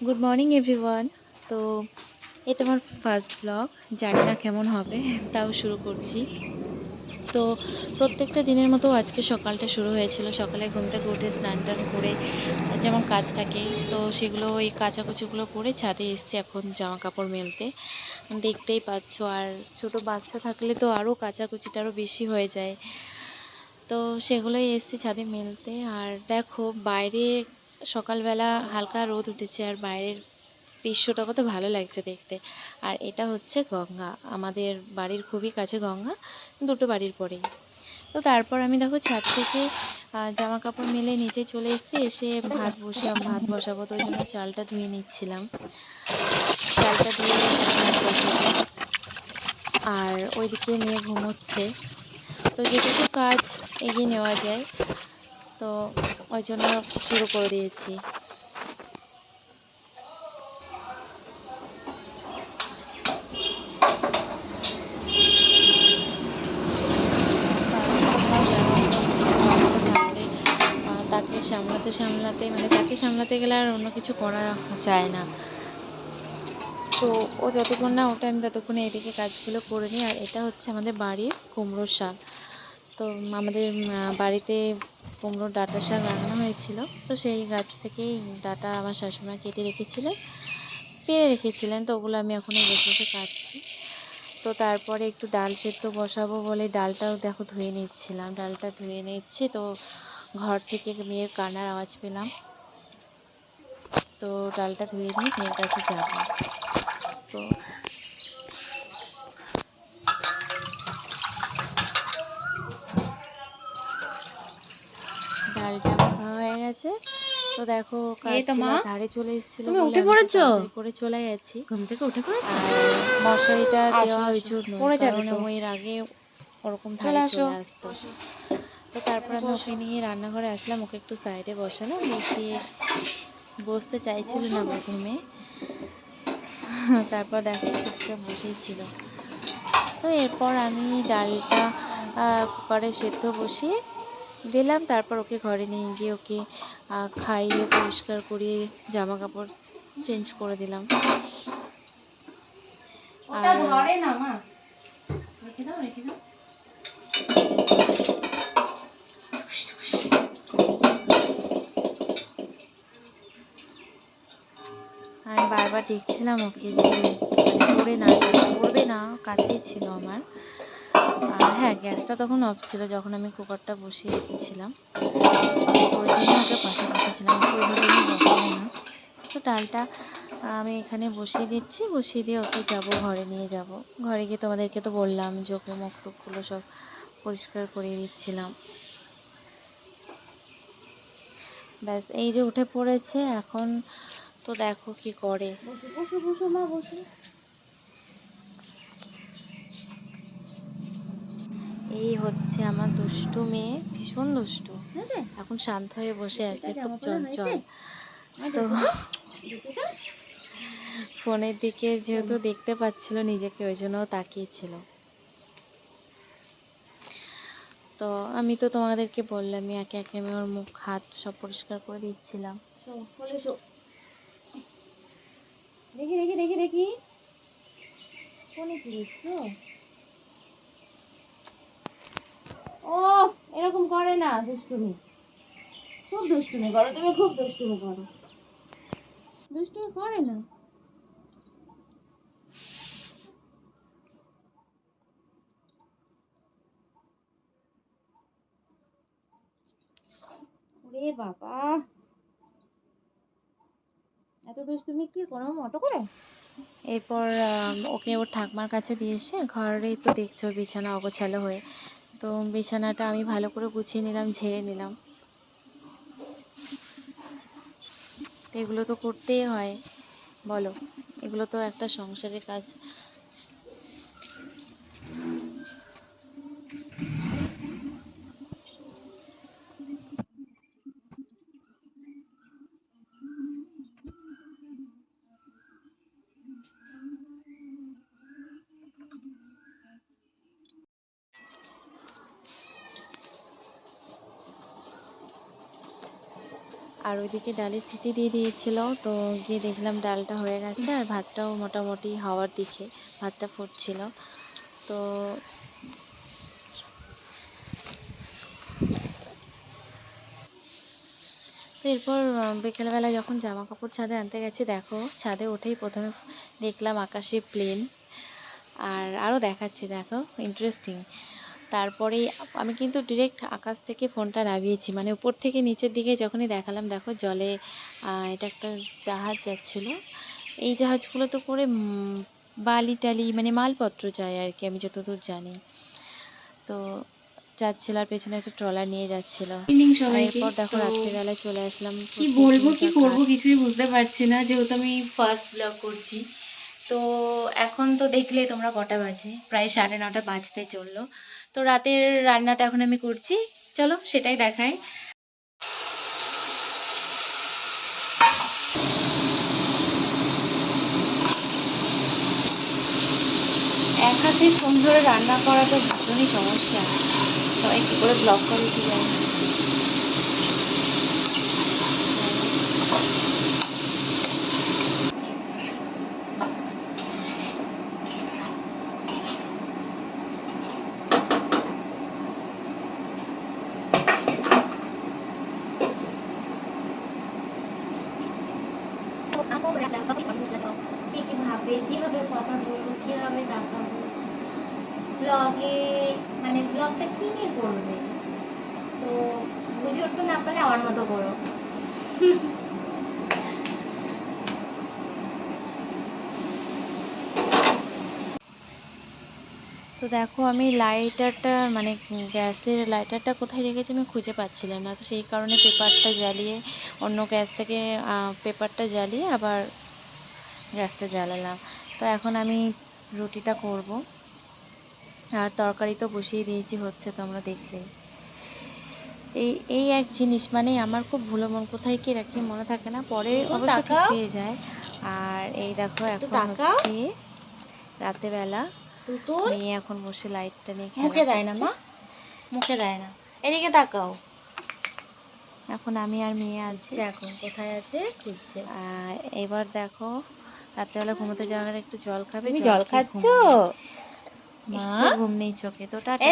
Good morning everyone তো এটা আমার ফার্স্ট ব্লগ জানি না কেমন হবে, তাও শুরু করছি। তো, প্রত্যেকটা দিনের মতো আজকে সকালটা শুরু হয়েছিল। সকালে ঘুম থেকে উঠে স্নান টান করে যেমন কাজ থাকে, তো সেগুলো ওই কাচাকুচিগুলো করে ছাদে এসছি এখন জামা কাপড় মেলতে। দেখতেই পাচ্ছ, আর ছোট বাচ্চা থাকলে তো আরও কাচাকুচিটা আরও বেশি হয়ে যায়। তো সেগুলোই এসছি ছাদে মেলতে। আর দেখো, বাইরে সকালবেলা হালকা রোদ উঠেছে আর বাইরের দৃশ্যটা কত ভালো লাগছে দেখতে। আর এটা হচ্ছে গঙ্গা। আমাদের বাড়ির খুবই কাছে গঙ্গা, দুটো বাড়ির পরেই। তো তারপর আমি দেখো ছাদ থেকে জামা কাপড় মেলে নিচে চলে এসেছি, এসে ভাত বসে ভাত বসাবো, তো ওই জন্য চালটা ধুয়ে নিচ্ছিলাম। চালটা ধুয়ে আর ওইদিকে মেয়ে ঘুমোচ্ছে। তো যেটুকু কাজ এগিয়ে নেওয়া যায়। তো ওই জন্য শুরু করে দিয়েছি। তাকে সামলাতে সামলাতে মানে তাকে সামলাতে গেলে আর অন্য কিছু করা যায় না। তো ও যতক্ষণ না ওটা আমি ততক্ষণে এদিকে কাজগুলো করে নিই। আর এটা হচ্ছে আমাদের বাড়ির কুমড়োর শাক। তো আমাদের বাড়িতে কুমড়োর ডাঁটা শাক লাগানো হয়েছিল। তো সেই গাছ থেকেই ডাটা আমার শাশুড়িমা কেটে রেখেছিলেন, পেরে রেখেছিলেন। তো ওগুলো আমি এখন এই বসে বসে কাটছি। তো তারপরে একটু ডাল সেদ্ধ বসাবো বলে ডালটাও দেখো ধুয়ে নিচ্ছিলাম। ডালটা ধুয়ে নিচ্ছি, তো ঘর থেকে মেয়ের কান্নার আওয়াজ পেলাম। তো ডালটা ধুয়ে নিয়ে মেয়ের কাছে যাব। তো ডালটা মাখা হয়ে গেছে তো দেখো। ধারে চলে এসেছিল তুমি উঠে পড়েছো? করে চলে গেছি ঘুম থেকে উঠে পড়েছো মশারিটা দেওয়া। হয়েছে পড়ে যাবে তো। এর আগে ওরকম চলে ধারে আসো। চলে আসতো তো তারপর আমি ওকে নিয়ে রান্নাঘরে আসলাম ওকে একটু সাইডে বসালাম বসিয়ে বসতে চাইছিল না প্রথমে তারপর দেখো চুপচাপ বসেই ছিল তো এরপর আমি ডালটা কুকারে সেদ্ধ বসিয়ে দিলাম তারপর ওকে ঘরে নিয়ে গিয়ে ওকে খাইয়ে পরিষ্কার করিয়ে জামা কাপড় চেঞ্জ করে দিলাম। আর ধরে না মা। রেখে দাও রেখে দাও। আমি বারবার দেখছিলাম ওকে যে পড়ে না পড়বে না কাছেই ছিল আমার। গ্যাসটা তখন অফ ছিল যখন আমি কুকারটা বসিয়ে রেখেছিলাম। ওই জন্য ওকে পাশে বসেছিলাম না। তো ডালটা আমি এখানে বসিয়ে দিচ্ছি, বসিয়ে দিয়ে ওকে যাব, ঘরে নিয়ে যাব। ঘরে গিয়ে তোমাদেরকে তো বললাম, যে ওকে মুখ টুকগুলো সব পরিষ্কার করে দিচ্ছিলাম। ব্যাস, এই যে উঠে পড়েছে, এখন তো দেখো কি করে। বসো বসো বসো, মা, বসো। এই হচ্ছে আমার দুষ্টু মেয়ে ভীষণ দুষ্টু। এখন শান্ত হয়ে বসে আছে খুব চঞ্চল। তো। ফোনের দিকে যেহেতু দেখতে পাচ্ছিল নিজেকে ওই জন্য তাকিয়েছিল। তো আমি তো তোমাদেরকে বললামই একে একে আমি ওর মুখ হাত সব পরিষ্কার করে দিচ্ছিলাম। দেখি দেখি দেখি দেখি ফোনে কি দেখছ ও এরকম করে না, দুষ্টুমি। খুব দুষ্টুমি করো, তুমি খুব দুষ্টুমি করো। দুষ্টুমি করে না? বাবা। এত দুষ্টুমি কি কোনো মতো করে? এরপর ওকে ওর ঠাকমার কাছে দিয়ে এসে ঘরেই তো দেখছ বিছানা অগোছালো হয়ে। তো বিছানাটা আমি ভালো করে গুছিয়ে নিলাম, ঝেড়ে নিলাম। তো এগুলো তো করতেই হয়। বলো, এগুলো তো একটা সংসারের কাজ। আর ওইদিকে ডালের সিটি দিয়ে দিয়েছিল। তো গিয়ে দেখলাম ডালটা হয়ে গেছে আর ভাতটাও মোটামুটি হওয়ার দিকে ভাতটা ফুটছিল। তো তো এরপর বিকেলবেলা যখন জামা কাপড় ছাদে আনতে গেছি, দেখো, ছাদে উঠেই প্রথমে দেখলাম আকাশে প্লেন আর আরও দেখাচ্ছি, দেখো ইন্টারেস্টিং তারপরেই আমি কিন্তু ডিরেক্ট আকাশ থেকে ফোনটা নামিয়েছি। মানে উপর থেকে নিচের দিকে যখনই দেখালাম দেখো জলে এটা একটা জাহাজ যাচ্ছিল। এই জাহাজগুলো তো করে বালি টালি মানে মালপত্র যায় আর কি আমি যতদূর জানি। তো যাচ্ছিল আর পেছনে একটা ট্রলার নিয়ে যাচ্ছিল। এরপর দেখো রাত্রিবেলায় চলে আসলাম। কি বলব কি করব কিছুই বুঝতে পারছি না যেহেতু আমি ফার্স্ট ব্লগ করছি। তো এখন তো দেখলে তোমরা কটা বাজে? প্রায় সাড়ে নটা বাজতে চলল। তো রাতের রান্নাটা এখন আমি করছি। চলো সেটাই দেখাই। এক হাতে ফোন ধরে রান্না করা তো ভীষণই সমস্যা। সবাই কী করে ব্লক করে কি জানি। না। কে কি ভাবে কীভাবে কথা বলব, কীভাবে তাকাবো ব্লগে মানে ব্লগটা কি নিয়ে করবে তো বুঝে উঠতে না পারলে আমার মতো করো দেখো আমি লাইটারটা মানে গ্যাসের লাইটারটা কোথায় রেখেছি আমি খুঁজে পাচ্ছিলাম না। তো সেই কারণে পেপারটা জ্বালিয়ে অন্য গ্যাস থেকে পেপারটা জ্বালিয়ে আবার গ্যাসটা জ্বালালাম। তো এখন আমি রুটিটা করব। আর তরকারি তো বসিয়ে দিয়েছি হচ্ছে তোমরা দেখলে। এই এই এক জিনিস মানে আমার খুব ভুলো মন কোথায় কি রাখি মনে থাকে না। পরে অবশ্য ঠিক হয়ে যায়। আর এই দেখো এখন। হচ্ছে রাতেবেলা তুতুল মেয়ে এখন বসে লাইটটা নিয়ে মুখে দেয় না মা? মুখে দেয় না। এদিকে তাকাও। এখন আমি আর মেয়ে আছি। এখন কোথায় আছে খুঁজছে। আর এবার দেখো রাত্রেবেলা ঘুমোতে যাওয়ার একটু জল খাবে জল খাচ্ছ? মা? ঘুম নেই চোখে তো টাটা।